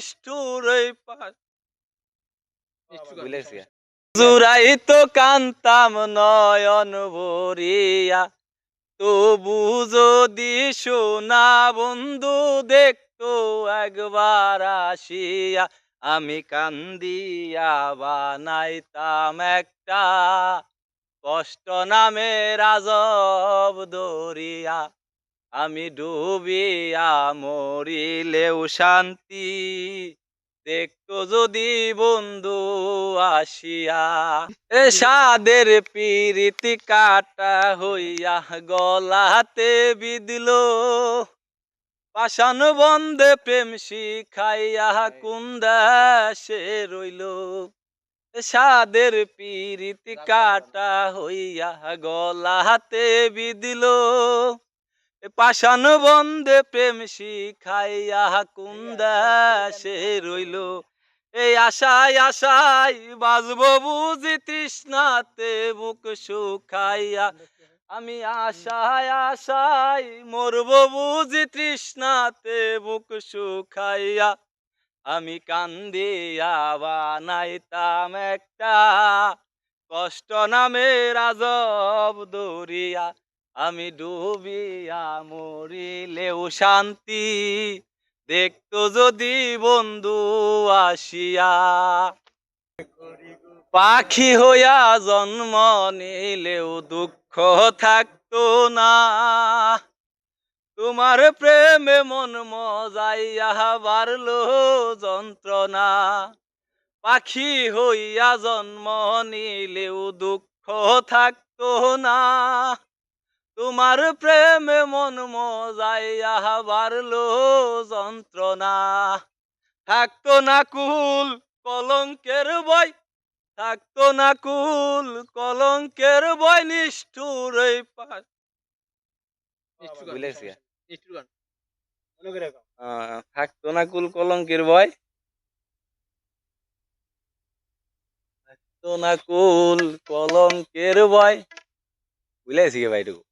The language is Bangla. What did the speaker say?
নিষ্ঠুর জুরাই তো কান্তাম নয়ন ভরিয়া। তবু যদি সোনা বন্ধু দেখতো একবার আসিয়া আমি কান্দিয়া বানাইতাম একটা কষ্ট নামে রাজব দরিয়া। আমি ডুবিয়া মরিলেও শান্তি। দেখতো যদি বন্ধু আসিয়া, এ সাদের পিরিতি কাটা হইয়া গলাতে বিদিল পাশান বন্দে প্রেম শিখাইয়া কুন্দাসে রইল? সাদের পিরিতি কাটা হইয়া গলাতে বিদিল পাশান বন্দে প্রেম শিখাইয়া কুন্দাসে রইল। এই আশায় আশায় বাজব বুঝি তৃষ্ণাতে বুক শুকাইয়া। আমি আশায় আশায় মরব বুঝি তৃষ্ণাতে বুক শুকাইয়া। আমি কান্দিয়া বানাইতাম একটা কষ্ট নামে রাজব দরিয়া। আমি ডুবিয়া মরিলেও শান্তি দেখতো যদি বন্ধু আসিয়া। পাখি হইয়া জন্ম নিলেও দুঃখ থাকতো না। তোমার প্রেমে মন মজাইয়া বাড়লো যন্ত্রণা। পাখি হইয়া জন্ম নিলেও দুঃখ থাকতো না। তোমার প্রেমে মন মজাইয়া বাড়লো যন্ত্রণা। থাকতো না কুল কলঙ্কের বই থাকতো না কুল কলঙ্কের বই নিষ্ঠুর এই পাশ। থাকতো না কুল কলঙ্কের বই থাকতো না কুল কলঙ্কের বই। ভুলেছি ভাইটুকু